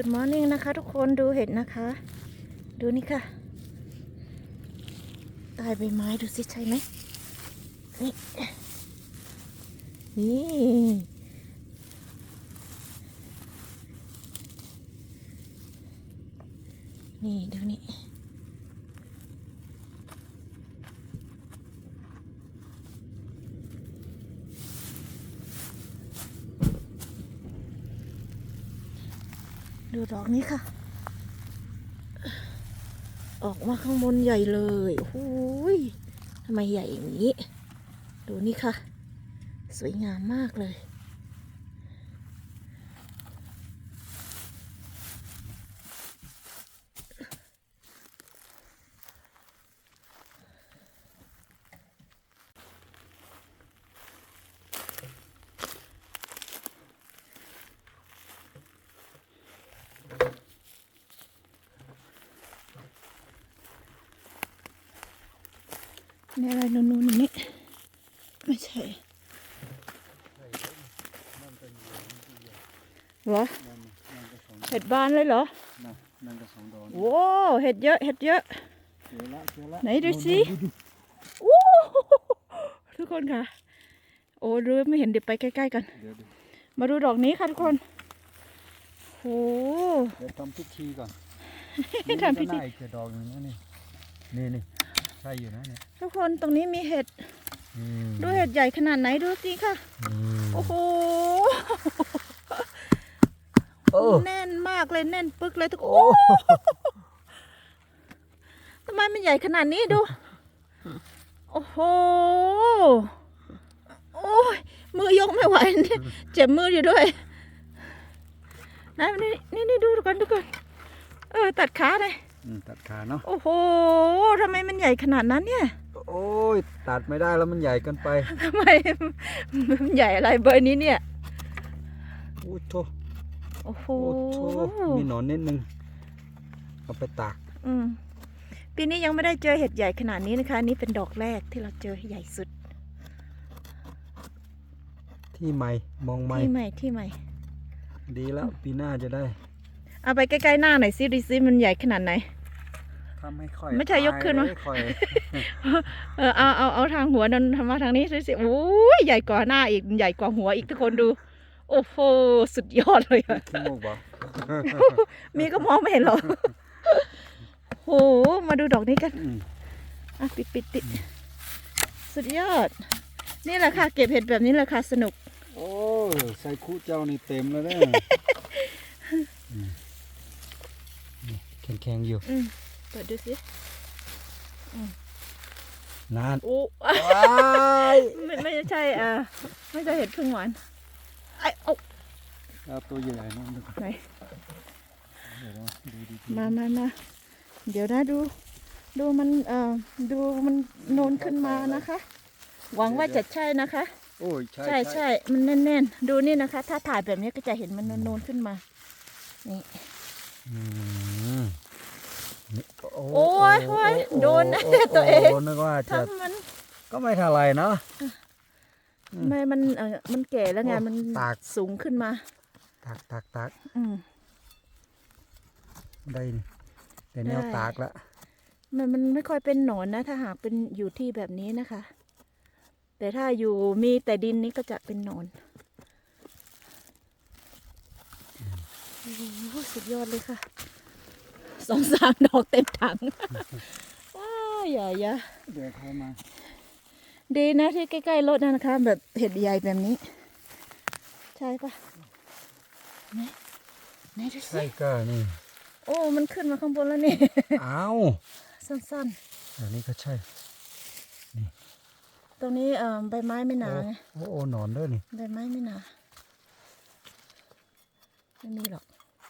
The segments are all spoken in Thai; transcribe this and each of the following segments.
Good morning นะคะ ทุกคนดูเห็ดนะคะ ดูนี่ค่ะ ตายใบไม้ดูสิใช่ไหมนี่นี่นี่ดูนี่ ดอกนี้ค่ะ ออกมาข้างบนใหญ่เลยโอ้ยทำไมใหญ่อย่างนี้ ดูนี่ค่ะ สวยงามมากเลย ในอะไรนูนๆนี่ไม่ใช่เหรอเห็ดบานเลยเหรอนะนั่นก็สองดอกโว้เห็ดเยอะเห็ดเยอะเจอละเจอละไหนดูสิดูโอ้ทุกคนค่ะ โอ้ดูไม่เห็นเดี๋ยวไปใกล้ๆกันเดี๋ยวดูมาดูดอกนี้ค่ะทุกคนโอ้เดี๋ยวทำพิธีก่อนทำพิธีนี่ก็น่าอีกจะดอกหนึงนะนี่นี่ นี่ใช่อยู่นะเนี่ยทุกคนตรงนี้มีเห็ด อืมดูเห็ดใหญ่ขนาดไหนดูสิค่ะ อืมโอ้โห โอ้แน่นมากเลยแน่นปึกเลยทุกคนโอ้ทำไมมันใหญ่ขนาดนี้ดู โอ้โห โอ้ย มือยกไม่ไหวนี่เจ็บมืออยู่ด้วยนะนี่นี่นี่ดูก่อนดูก่อนเออ ตัดขาเลยอืม ตัดขาเนาะ โอ้โหทำไมมันใหญ่ขนาดนั้นเนี่ย โอ้ย ตัดไม่ได้แล้วมันใหญ่เกินไปทำไมมันใหญ่อะไรเบอร์นี้เนี่ย โอ้โถโอ้โห โอ้โถมีหนอนนิดนึง เอาไปตาก อืมปีนี้ยังไม่ได้เจอเห็ดใหญ่ขนาดนี้นะคะอันนี่เป็นดอกแรกที่เราเจอใหญ่สุด ที่ใหม่ มองใหม่ ที่ใหม่ที่ใหม่ ดีแล้ว ปีหน้าจะได้ เอาไปใกล้ๆหน้าหน่อยสิดิซิมันใหญ่ขนาดไหนทำให้ค่อยไม่ใช่ยกขึ้นวะตายเลยค่อยเออเอาเอาเอาทางหัวนันทำมาทางนี้สิสิโอ้ยใหญ่กว่าหน้าอีกใหญ่กว่าหัวอีกทุกคนดู โอ้โหสุดยอดเลยอะขี้มูกบ่มีก็มองไม่เห็นหรอกโหมาดูดอกนี้กันอืมอะปิดปิดปิดสุดยอด นี่แหละค่ะ เก็บเห็ดแบบนี้แหละค่ะสนุก โอ้ใส่คู่เจ้านี่เต็มแล้วเนี่ยอืมนี่ แข็งๆอยู่อืมเปิดดูสินานโอ้ว้ายไม่ไม่ใช่อ่าไม่ใช่เห็ดพึ่งหวานไอ้โอ้เอาตัวใหญ่ๆนู่นดูก่อนไหนเดี๋ยวนะดูดีมามามาเดี๋ยวนะดู ดูมันเอ่อดูมันโนนขึ้นมานะคะ หวังว่าจะใช่นะคะๆโอ้ยใช่ใช่ใช่มันแน่นๆ ดูนี่นะคะ ถ้าถ่ายแบบนี้ก็จะเห็นมันโนนๆขึ้นมา นี่อืมนี่ โอ้ยโอ้ยโดนนะโอ้ตัวเองโนึกว่าจะถ้ามันก็ไม่เท่าไรเนาะอืมไม่มันเออมันแก่แล้วไงโอ้มันตากสูงขึ้นมาตักตักตักอืมได้นี่แต่แนวได้ตากละมันมันไม่ค่อยเป็นหนอนนะ ถ้าหากเป็นอยู่ที่แบบนี้นะคะ แต่ถ้าอยู่มีแต่ดินนี้ก็จะเป็นหนอนโอ้โห สุดยอดเลยค่ะสองสามดอกเต็มถัง ว้าวอย่าอย่าเดี๋ยวเข้ามา ดีนะที่ใกล้ๆรถนะนะคะ แบบเห็ดใหญ่แบบนี้ ใช่ปะไหนไหนดูสิใช่ก็นี่ โอ้ มันขึ้นมาข้างบนแล้วนี่ อ้าวสั้นอันนี้ก็ใช่ๆตรงนี้เอ่อใบไม้ไม่หนาไงโอ้โอ้หนอนด้วยนี่ ใบไม้ไม่หนา ไม่มีหรอก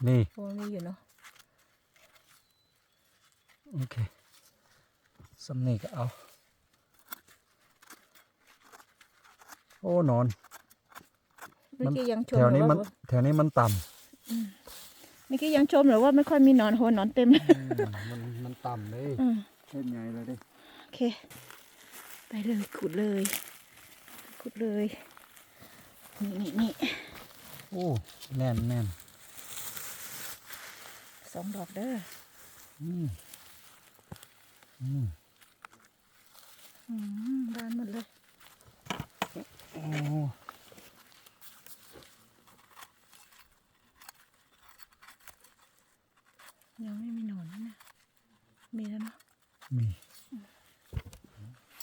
นี่โอ้มีอยู่เนาะโอเคสำนีก็เอา โอ้หนอนเมื่อกี้ยังชมแถวหรืนี้อมันว่าแถวนี้มันต่เมื่อกี้ยังชมหรือว่าไม่ค่อยมีหนอนโหนหนอนเต็มำมันมันต่ำเลยอืมเช่นไงเลยดิโอเค ไปเลยขุดเลย ขุดเลย นี่นี่นี่โอ้แน่นแน่น สองดอกเด้ออืมอืมอืมบานหมดเลยโอ้ยังไม่มีหนอนนะเนี่ยมีแล้วเนาะมี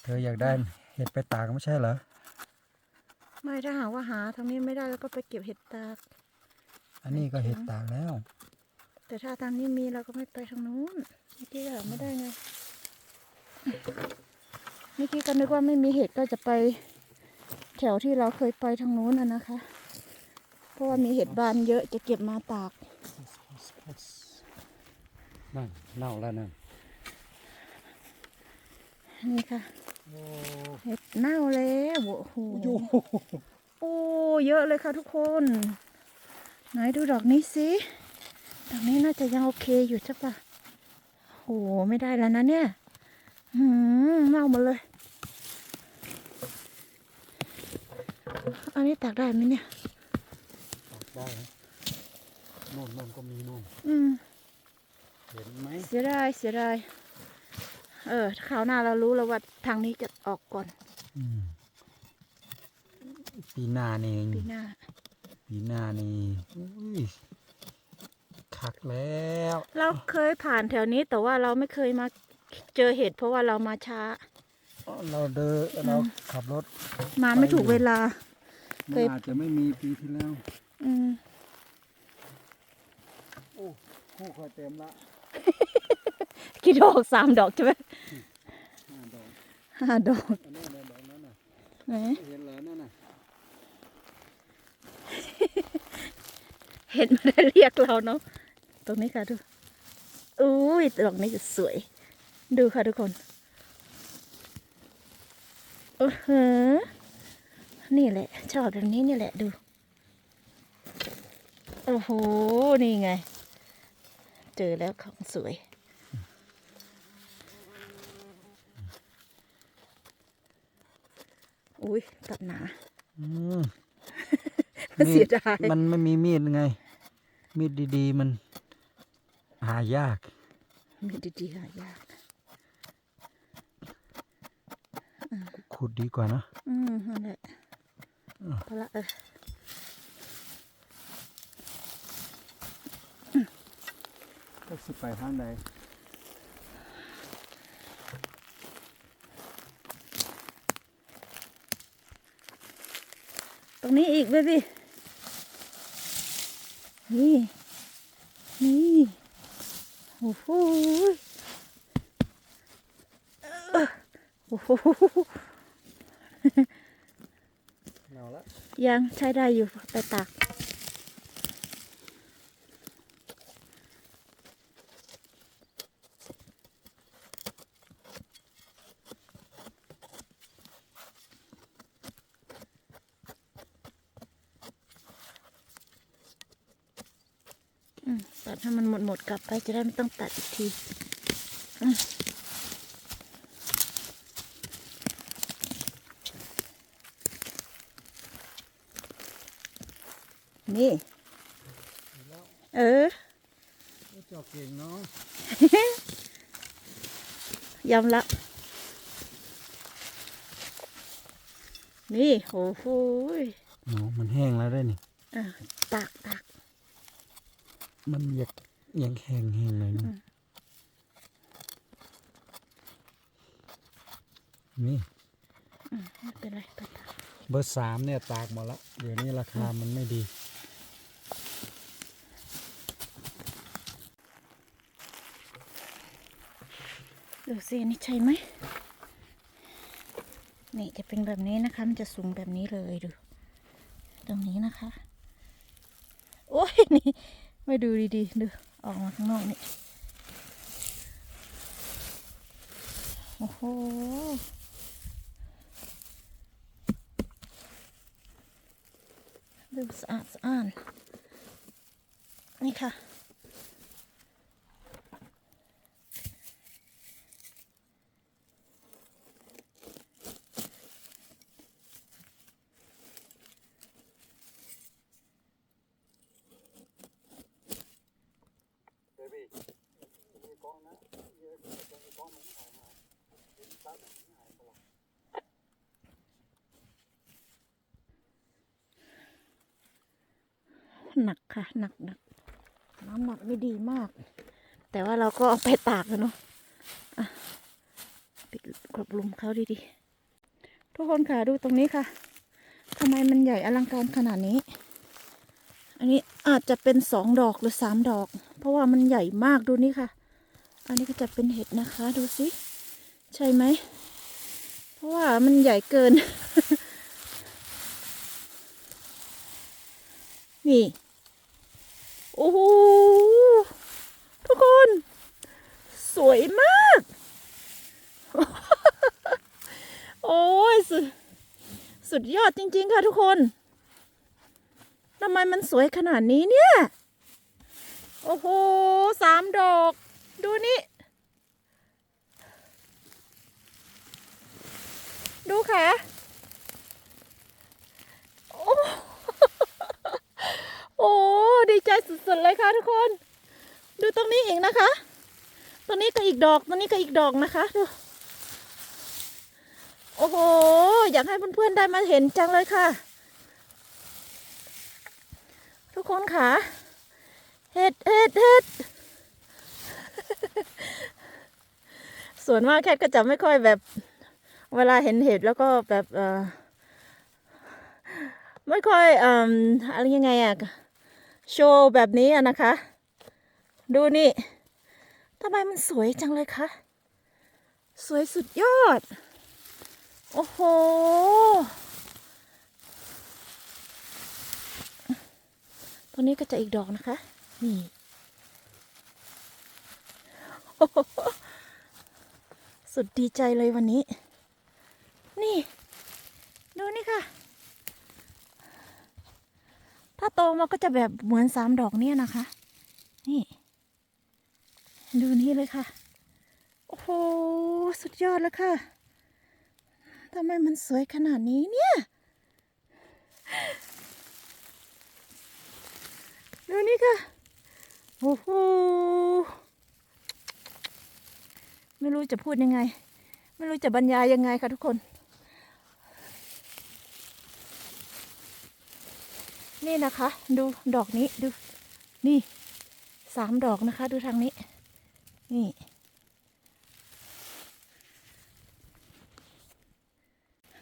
เธออยากได้เห็ดไปตากไม่ใช่เหรอ ไม่ถ้าหากว่าหาทางนี้ไม่ได้แล้วก็ไปเก็บเห็ดตาก อันนี้ก็เห็ดตากแล้ว แต่ถ้าทางนี้มีเราก็ไม่ไปทางนู้นเมื่อกี้หาไม่ได้ไงเมื่อกี้ก็นึกว่าไม่มีเห็ดก็จะไป แถวที่เราเคยไปทางนู้นน่ะนะคะ เพราะว่ามีเห็ดบานเยอะจะเก็บมาตากนั่นเน่าแล้วนั่นนี่ค่ะโอ้เห็ดเน่าแล้วโอ้โหโอ้เยอะเลยค่ะทุกคน ไหนดูดอกนี้สิ ดอกนี้น่าจะยังโอเคอยู่ใช่ปะโอ้ไม่ได้แล้วนะเนี่ยหืมเน่าหมดเลย อันนี้ตากได้ไหมเนี่ยตากได้นะโน่นโน่นก็มีโน่นอืม เห็นไหมเสียดายเสียดาย เออคราวหน้าเรารู้แล้วว่าทางนี้จะออกก่อน อืมปีหน้านี่ปีหน้า ปีหน้านี่อุ้ย คักแล้ว เราเคยผ่านแถวนี้แต่ว่าเราไม่เคยมาเจอเห็ดเพราะว่าเรามาช้า เราเดินเราขับรถ มาไม่ถูกเวลา เคมันยอาจจะไม่มีปีที่แล้ว อืมโอ้คู่คอยเต็มละกี่ดอกสามดอกใช่ไหมห้าดอกห้าดอกอันนั้นน่ะดอกนั้นน่ะไหนเห็นแล้วนั่นน่ะเห็นมาได้เรียกเราเนาะ ตรงนี้ค่ะดูอุ้ยดอกนี้จะสวย ดูค่ะทุกคนโอ้โหนี่แหละ ชอบแบบนี้นี่แหละดู โอ้โห นี่ไง เจอแล้วของสวย อุ้ยตัดหนาอืมเสียดายมันไม่มีมีดไง มีดดีๆมัน หายาก มีดีๆหายากขุดดีกว่านะ อืมนั่นแหละอะพอละเออก็สิไปทางใดตรงนี้อีกเบบี้นี่ นี่โอ้โหเอ้อโอ้โหเอาละยังใช้ได้อยู่ไปตาก ให้มันหมดหมดๆกลับไปจะได้ไม่ต้องตัดอีกทีอืมนี่ เออเจ้าเก่งเนาะยอมละนี่โอ้โหยหนูมันแห้งแล้วได้นี่อะตากตาก มันอยากยังแห้งแห้งๆเลยนะนี่อืมไม่เป็นไรไปตากเบอร์สามเนี่ยตากหมดละเดี๋ยวนี้ราคามันไม่ดี ดูสิอันนี่ใช่ไหมนี่จะเป็นแบบนี้นะคะ มันจะสูงแบบนี้เลยดู ตรงนี้นะคะ โอ้ยนี่ ไม่ดูดีๆดูออกมาข้างนอกนี่ โอ้โห ดูสะอาดสะอาดนี่ค่ะ หนักค่ะ หนักหนักน้ำหนักไม่ดีมาก แต่ว่าเราก็เอาไปตากแล้วเนาะปิดกรบลุมเขาดีๆ ทุกคนค่ะดูตรงนี้ค่ะทำไมมันใหญ่อลังการขนาดนี้ อันนี้อาจจะเป็นสองดอกหรือสามดอก เพราะว่ามันใหญ่มากดูนี่ค่ะ อันนี้ก็จะเป็นเห็ดนะคะดูสิ ใช่ไหม เพราะว่ามันใหญ่เกิน นี่ โอ้โหทุกคน สวยมาก โอ้ยสุดสุดยอดจริง ๆ ค่ะทุกคนทำไมมันสวยขนาดนี้เนี่ย โอ้โห สามดอก ดูนี่ ดูค่ะโอ้โอ้ดีใจสุดๆเลยค่ะทุกคน ดูตรงนี้อีกนะคะ ตรงนี้ก็อีกดอกตรงนี้ก็อีกดอกนะคะดูโอ้โห อยากให้เพื่อนๆได้มาเห็นจังเลยค่ะ ทุกคนค่ะเห็ดเห็ดเห็ดส่วนมากแคทก็จะไม่ค่อยแบบ เวลาเห็นเห็ดแล้วก็แบบเออไม่ค่อยอออะไรยังไงอะโชว์แบบนี้อะนะคะ ดูนี่ทำไมมันสวยจังเลยคะสวยสุดยอด โอ้โห ตัวนี้ก็จะอีกดอกนะคะ นี่สุดดีใจเลยวันนี้ นี่ ดูนี่ค่ะ ถ้าโตมาก็จะแบบเหมือนสามดอกเนี่ยนะคะ นี่ ดูนี่เลยค่ะ โอ้โห สุดยอดแล้วค่ะทำไมมันสวยขนาดนี้เนี่ย ดูนี่ค่ะ โอ้โห ไม่รู้จะพูดยังไง ไม่รู้จะบรรยายยังไงค่ะทุกคน นี่นะคะ ดูดอกนี้ดูนี่สามดอกนะคะ ดูทางนี้ นี่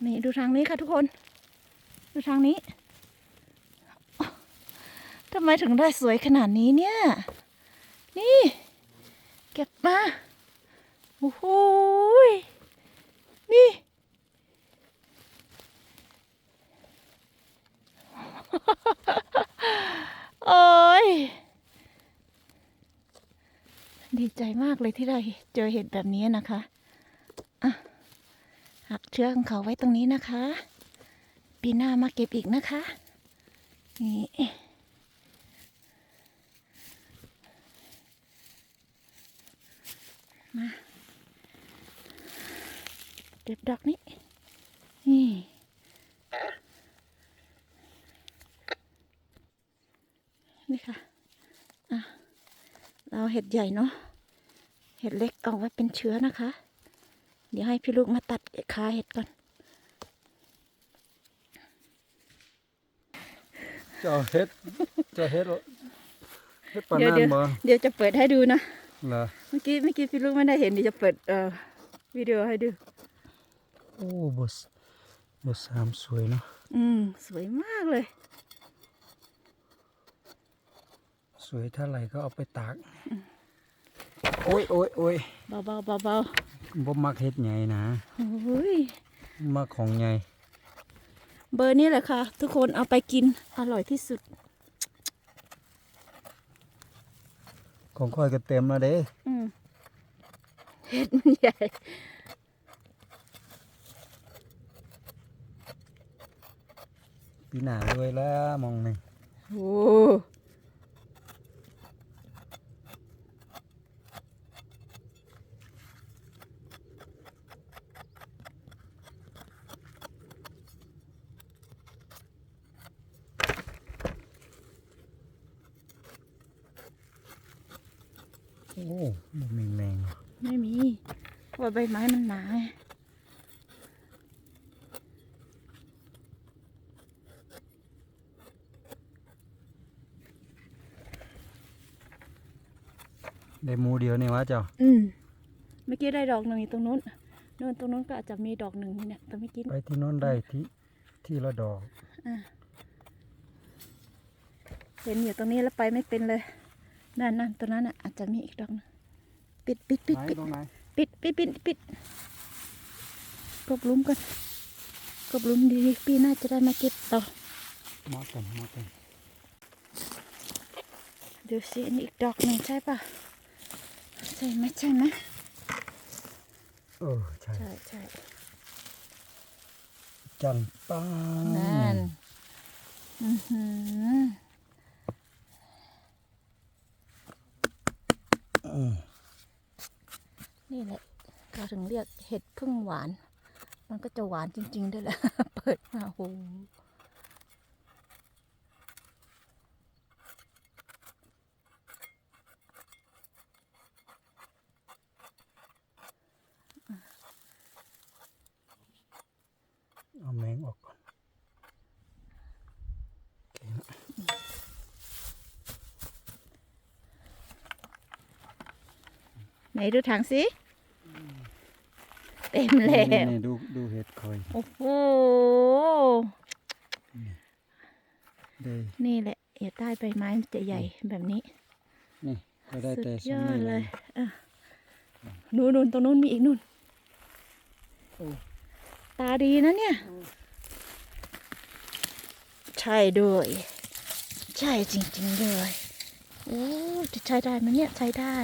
นี่ดูทางนี้ค่ะทุกคน ดูทางนี้ทำไมถึงได้สวยขนาดนี้เนี่ย นี่ เก็บมาโอ้โหนี่ โอ้ย ดีใจมากเลยที่ได้เจอเห็ดแบบนี้นะคะอะหักเชือกของเขาไว้ตรงนี้นะคะ ปีหน้ามาเก็บอีกนะคะ นี่มาเก็บดอกนี้นี่ นี่ค่ะอะ เราเห็ดใหญ่เนาะ เห็ดเล็กเอาไว้เป็นเชื้อนะคะ เดี๋ยวให้พี่ลูกมาตัดขาเห็ดก่อนเจ้าเฮ็ดเจ้าเฮ็ดเฮ็ดปานเดี๋ยวนั้นเดี๋ยวบ่เดี๋ยวจะเปิดให้ดูนะเหรอเมื่อกี้เมื่อกี้พี่ลูกไม่ได้เห็นเดี๋ยวจะเปิดเอ่อวิดีโอให้ดู โอ้บ่สบ่สามสวยเนาะ อืม สวยมากเลย สวยเท่าไหร่ก็เอาไปตาก โอ้ยโอ้ยโอ้ยเบาเบาเบาเบาบ่มักเฮ็ดใหญ่นะๆโอ้ยมักของใหญ่เบอร์นี้แหละค่ะ ทุกคนเอาไปกินอร่อยที่สุด ของค่อยก็เต็มแล้วเด้อืมเห็ดมันใหญ่ปีหน้าเลยแล้วมองนี่โอ้ ใบไม้มันหนาได้มูเดียวนี่วะเจ้า อืมเมื่อกี้ได้ดอกหนึ่งตรงนู้นนู่นตรงนู้นก็อาจจะมีดอกหนึ่งนี่เนี่ยแต่ไม่กินไปที่นู้นได้ที่ที่ละดอกอเห็นอยู่ตรงนี้แล้วไปไม่เป็นเลย นั่นนั่นตรงนั้นอะอาจจะมีอีกดอกหนึงปิดปิดปิดไหนปดตรงไหน ปิดปิดปิดปิดกบหลุมกันกบหลุมดีๆปีหน้าจะได้มาเก็บต่อมากันมากันดูสิอันนี้อีกดอกหนึ่งใช่ปะใช่ไหมใช่ไหมเออใช่ใช่ใช่จันป้านั่นอือหือเออ นี่แหละเราถึงเรียกเห็ดพึ่งหวาน มันก็จะหวานจริงๆด้วยแหละ เปิดมาโหเอาแมงออกก่อนโอเคนะไหนดูถังสิ เต็มแล้นี่วนี่ดูดูเห็ดคอย โอ้โห ได้นี่แหละเห็ดใต้ใบไม้มันจะใหญ่แบบนี้ นี่ก็ได้สุดแต่ยสอำดนีเลเลยยอะนู่นนู่นตรงนู้นมีอีกนู่นโอ้ตาดีนะเนี่ย ใช่ด้วย ใช่จริงๆเลยโอ้จะใช้ได้ไหมเนี่ยใช้ได้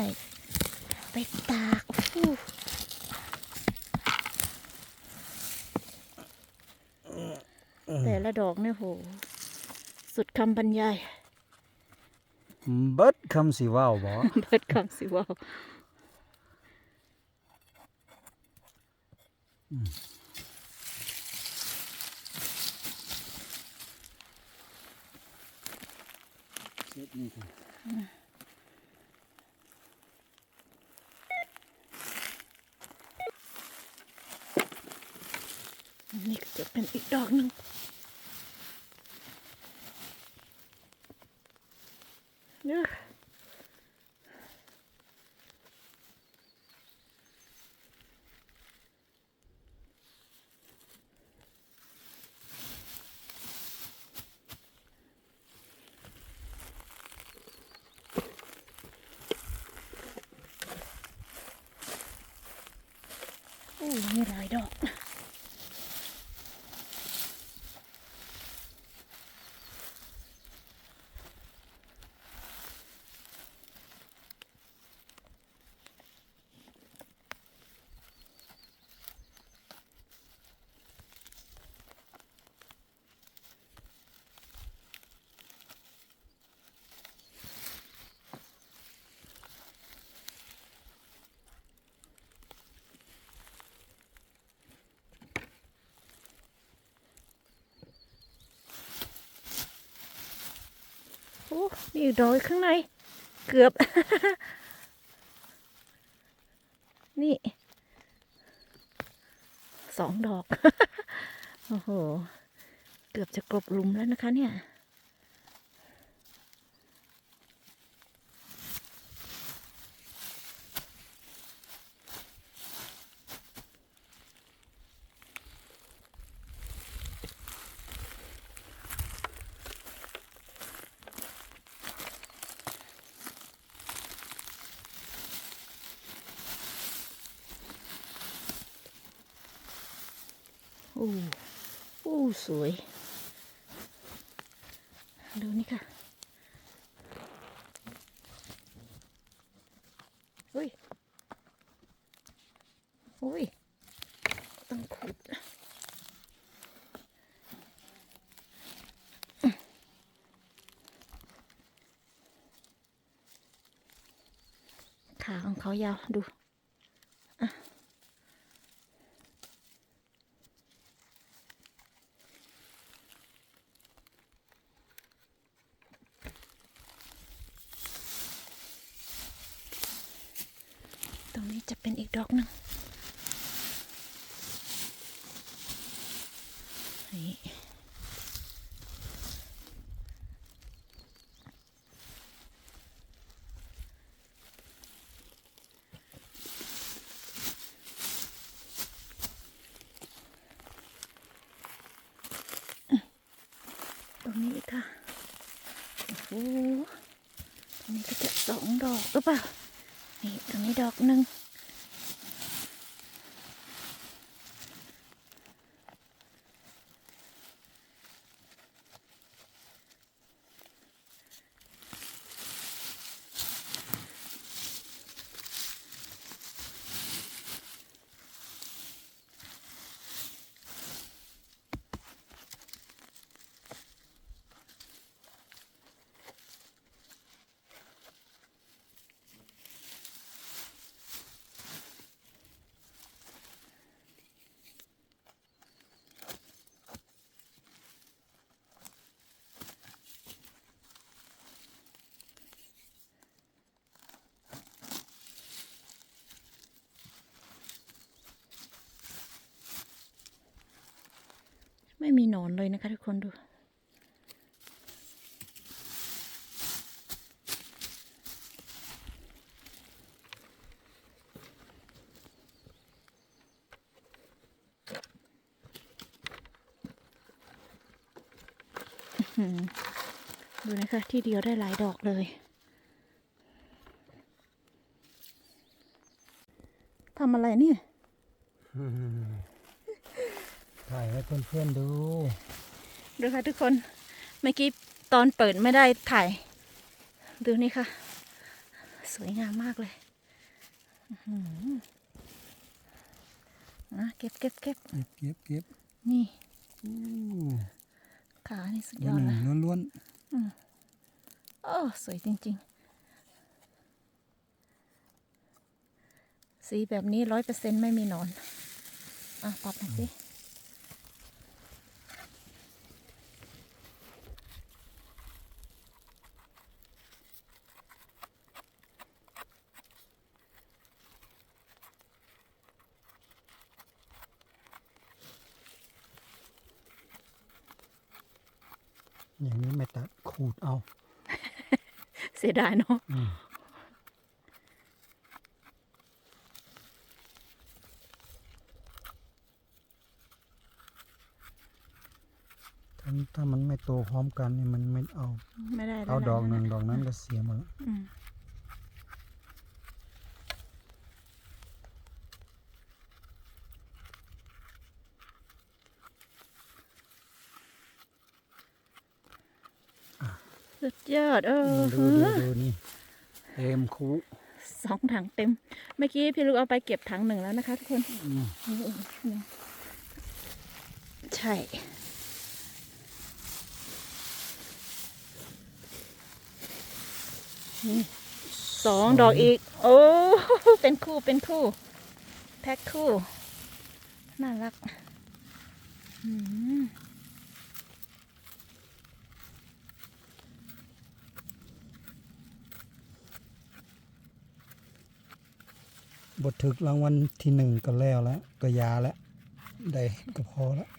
ไปตากโอ้โห แต่ละดอกเนี่ยโห สุดคำบรรยาย เบิดคำสิว่าวบ่เบิดคำสิเว่าเช็ดนี่กันนี่ก็จะเป็นอีกดอกหนึ่ง เนอะโโอ้มีดอกข้างใน เกือบ นี่สองดอก โอ้โห เกือบจะกลบลุมแล้วนะคะเนี่ย โอ้โอ้สวย ดูนี่ค่ะอุ้ยอุ้ย ต้องขุด ขาของเขายาวดูอะ ตรงนี้จะเป็นอีกดอกหนึ่งนี่ โอ้ตรงนี้ก็จะสอง ดอกหรือเปล่า นี่ตรงนี้ดอกหนึ่ง ไม่มีหนอนเลยนะคะทุกคนดู ดูนะคะ ที่เดียวได้หลายดอกเลยทำอะไรเนี่ย ถ่ายให้ เพื่อนๆดู ดูค่ะทุกคน เมื่อกี้ตอนเปิดไม่ได้ถ่าย ดูนี่ค่ะ สวยงามมากเลยอื้อหืออะเก็บเก็บเก็บเก็บเก็บเก็บนี่อู้ขานี่สุดตัยวอดหนึ่เลงยล้วนโอ้สวยจริง ๆ สีแบบนี้ร้อยเปอร์เซ็นต์ไม่มีหนอน อะตัดหน่อยสิ อย่างนี้ไม่ตัดขูดเอา เสียดายเนาะอืมถ้าถ้ามันไม่โตพร้อมกันนี่มันไม่เอา ไม่ได้แล้วเอาดอกหนึ่งะดอกนั้นก็เสียหมดแล้ว อืมสุดยอด เออ ดูดูดูนี่เต็มคู สอง ถังเต็ม เมื่อกี้พี่ลูกเอาไปเก็บถังหนึ่งแล้วนะคะ ทุกคนอืมนี่นี่ใช่นี่สองดอกอีก โอ้เป็นคู่เป็นคู่ แพ็คคู่ น่ารัก อืม บทถึกรางวัลที่หนึ่งก็แล้วแล้วก็ยาแล้วได้ก็พอแล้ว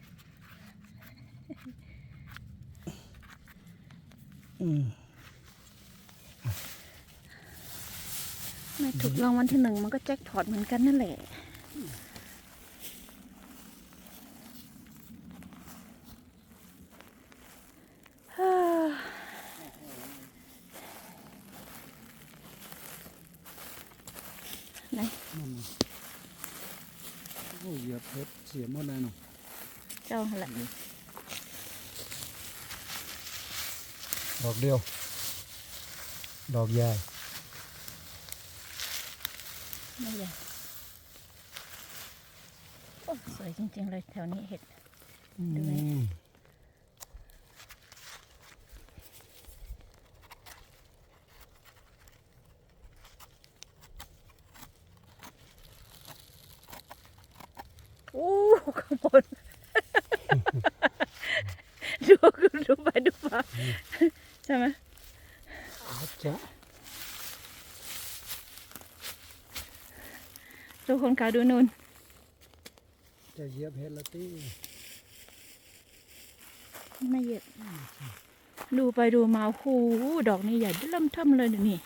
ไม่ถูกรางวัลที่หนึ่งมันก็แจ็คพอตเหมือนกันนั่นแหละ นนั่นน่ะโอ้เหยียบเพชรเสียหมดเลยเนาะเจ้าหั่นแหละดอกเดียว ดอกใหญ่ไม่ใหญ่โอ้สวยจริงๆเลยแถวนี้เห็ดดูไหม อืม อู้ข้างบน ดูดูไปดูมา ใช่ไหมอาจจะทุกคนคะดูนู่น จะเหยียบเพชรละตี้ไม่เหยียบดูไปดูมาโอ้โหดอกนี้ใหญ่เริ่มเทิมเลยเดี๋ยวนี้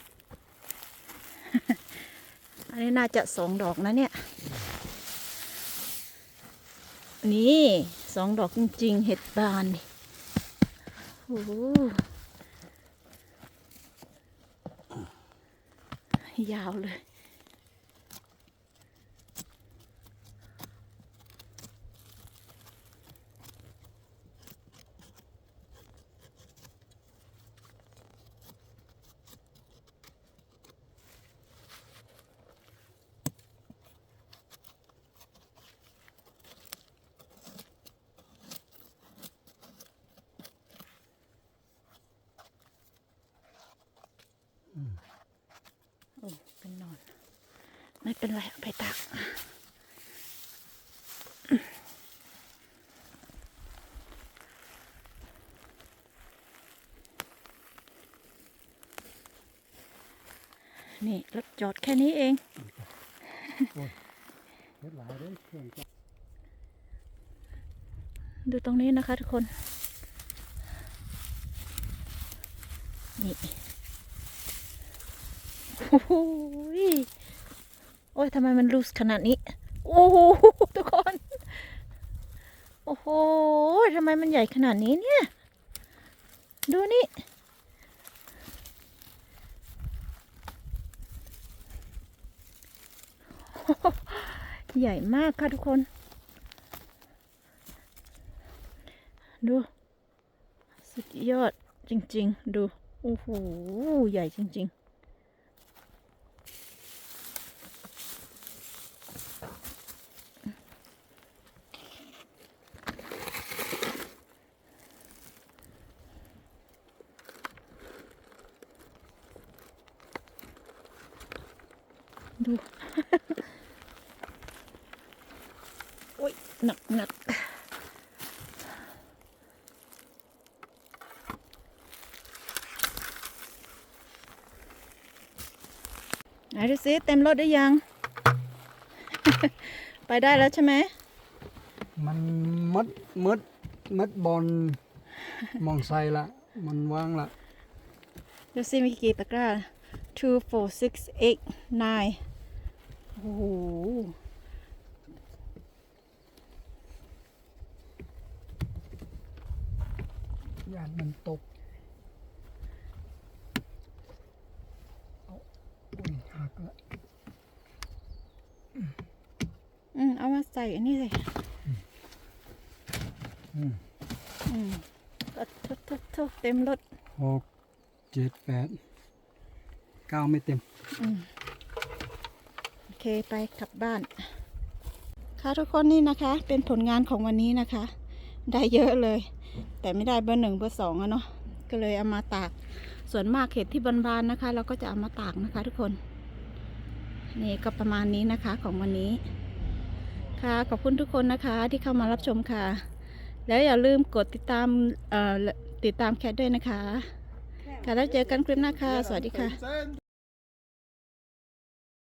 อันนี้น่าจะสองดอกนะเนี่ย นี่สองดอกจริง ๆ เห็ดบานนี่โอ้โห ยาวเลย นี่รถจอดแค่นี้เองดูตรงนี้นะคะทุกคน นี่โอ้โหยโอ้ยทำไมมันลูสขนาดนี้ โอ้โหทุกคน โอ้โหทำไมมันใหญ่ขนาดนี้เนี่ย ดูนี่ ใหญ่มากค่ะทุกคน ดู สุดยอดจริง ๆ ดู โอ้โห ใหญ่จริง ๆ ดู โอ้ย หนักหนัก ไหนดูซิเต็มรถได้ยัง ไปได้แล้วใช่ไหม มันมัดมัดมัดบอลมองใส่ละมันวางละดูซิมีกี่ตะกร้า two four six eight nine โอ้โหยานมันตกเอาอุ้ยหักละ อืม เอามาใส่อันนี้เลยอืมอืมก็ทุบทุบทุบเต็มรถหกเจ็ดแปดเก้าไม่เต็มอืมโอเคไปกลับบ้าน ค่ะทุกคนนี่นะคะ เป็นผลงานของวันนี้นะคะ ได้เยอะเลย แต่ไม่ได้เบอร์หนึ่งเบอร์สองอะเนาะก็เลยเอามาตาก ส่วนมากเห็ดที่บานๆนะคะ เราก็จะเอามาตากนะคะ ทุกคน นี่ก็ประมาณนี้นะคะของวันนี้ ค่ะ ขอบคุณทุกคนนะคะที่เข้ามารับชมค่ะ แล้วอย่าลืมกดติดตามติดตามแคทด้วยนะคะ ค่ะแล้วเจอกันคลิปหน้าค่ะ สวัสดีค่ะ